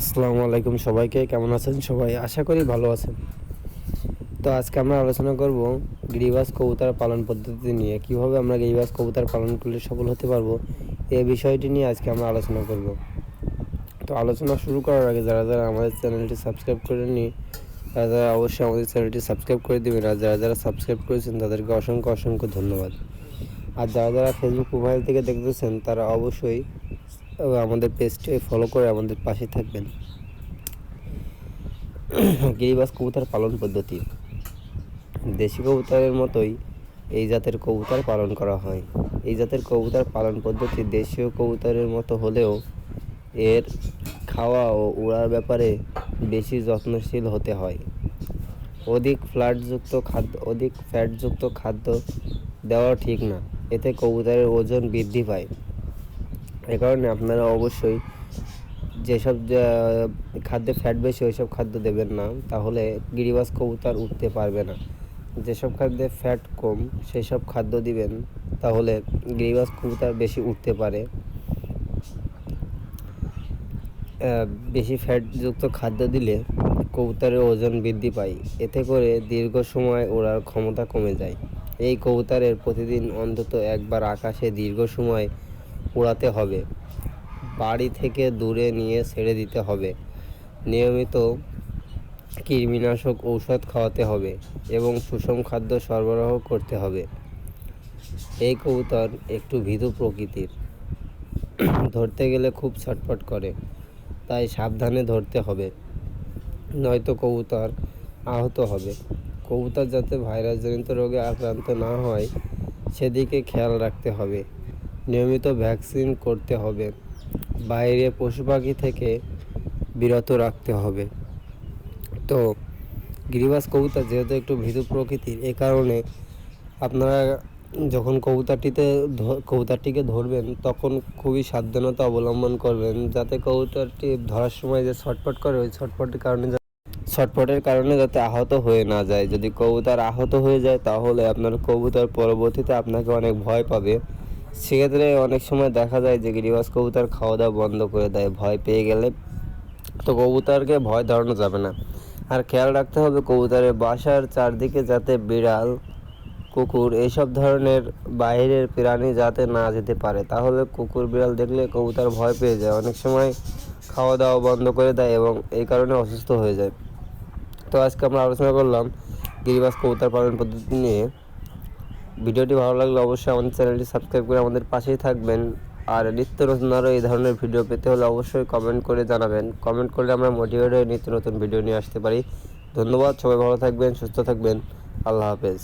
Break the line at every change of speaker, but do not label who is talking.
আসসালামু আলাইকুম সবাইকে, কেমন আছেন সবাই? আশা করি ভালো আছেন। তো আজকে আমরা আলোচনা করব গিরিবাস কবুতর পালন পদ্ধতি নিয়ে, কীভাবে আমরা গিরিবাস কবুতর পালন করলে সফল হতে পারব এই বিষয়টি নিয়ে আজকে আমরা আলোচনা করব। তো আলোচনা শুরু করার আগে যারা যারা আমাদের চ্যানেলটি সাবস্ক্রাইব করেননি, তারা যারা অবশ্যই আমাদের চ্যানেলটি সাবস্ক্রাইব করে দেবেন, আর যারা যারা সাবস্ক্রাইব করেছেন তাদেরকে অসংখ্য অসংখ্য ধন্যবাদ। আর যারা যারা ফেসবুক প্রোফাইল থেকে দেখতেছেন, তারা অবশ্যই আমাদের পেজটি ফলো করে আমাদের পাশে থাকবেন। গিরিবাস কবুতর পালন পদ্ধতি। দেশি কবুতরের মতোই এই জাতের কবুতর পালন করা হয়। এই জাতের কবুতর পালন পদ্ধতি দেশীয় কবুতরের মতো হলেও এর খাওয়া ও উড়ার ব্যাপারে বেশি যত্নশীল হতে হয়। অধিক ফ্ল্যাটযুক্ত খাদ্য, অধিক ফ্যাটযুক্ত খাদ্য দেওয়া ঠিক না। এতে কবুতরের ওজন বৃদ্ধি পায়। এ কারণে আপনারা অবশ্যই যেসব খাদ্যে ফ্যাট বেশি, ওইসব খাদ্য দেবেন না। তাহলে গিরিবাস কবুতর উঠতে পারবে না। যেসব খাদ্যে ফ্যাট কম সেই সব খাদ্য দিবেন, তাহলে গিরিবাস কবুতর বেশি উঠতে পারে। বেশি ফ্যাটযুক্ত খাদ্য দিলে কবুতরের ওজন বৃদ্ধি পায়। এতে করে দীর্ঘ সময় ওড়ার ক্ষমতা কমে যায়। এই কবুতরের প্রতিদিন অন্তত একবার আকাশে দীর্ঘ সময় উড়াতে হবে। বাড়ি থেকে দূরে নিয়ে ছেড়ে দিতে হবে। নিয়মিত কৃমিনাশক ঔষধ খাওয়াতে হবে এবং সুষম খাদ্য সরবরাহ করতে হবে। এই কবুতর একটু ভীতু প্রকৃতির। ধরতে গেলে খুব ছটফট করে, তাই সাবধানে ধরতে হবে। নয়তো কবুতর আহত হবে। কবুতর যাতে ভাইরাসজনিত রোগে আক্রান্ত না হয়, সেদিকে খেয়াল রাখতে হবে। নিয়মিত ভ্যাকসিন করতে হবে। বাইরে পশু পাখি থেকে বিরত রাখতে হবে। তো, গিরিবাস কবুতর যেহেতু একটু ভীতু প্রকৃতির, এ কারণে আপনারা যখন কবুতরটিতে কবুতরটিকে ধরবেন, তখন খুবই সাবধানতা অবলম্বন করবেন, যাতে কবুতরটি ধরার সময় যে ছটফট করে, ওই ছটফটের কারণে ছটফটের কারণে যাতে আহত হয়ে না যায়। যদি কবুতর আহত হয়ে যায়, তাহলে আপনার কবুতর পরবর্তীতে আপনাকে অনেক ভয় পাবে। সেক্ষেত্রে অনেক সময় দেখা যায় যে গিরিবাস কবুতর খাওয়া দাওয়া বন্ধ করে দেয়, ভয় পেয়ে গেলে। তো কবুতরকে ভয় ধরানো যাবে না। আর খেয়াল রাখতে হবে কবুতরের বাসার চারদিকে যাতে বিড়াল, কুকুর এইসব ধরনের বাইরের প্রাণী যাতে না যেতে পারে। তাহলে কুকুর, বিড়াল দেখলে কবুতর ভয় পেয়ে যায়। অনেক সময় খাওয়া দাওয়া বন্ধ করে দেয় এবং এই কারণে অসুস্থ হয়ে যায়। তো আজকে আমরা আলোচনা করলাম গিরিবাস কবুতর পালন পদ্ধতি নিয়ে। ভিডিওটি ভালো লাগলে অবশ্যই আমাদের চ্যানেলটি সাবস্ক্রাইব করে আমাদের পাশেই থাকবেন। আর নিত্য নতুন আরও এই ধরনের ভিডিও পেতে হলে অবশ্যই কমেন্ট করে জানাবেন। কমেন্ট করলে আমরা মোটিভেট হয়ে নিত্য নতুন ভিডিও নিয়ে আসতে পারি। ধন্যবাদ, সবাই ভালো থাকবেন, সুস্থ থাকবেন। আল্লাহ হাফেজ।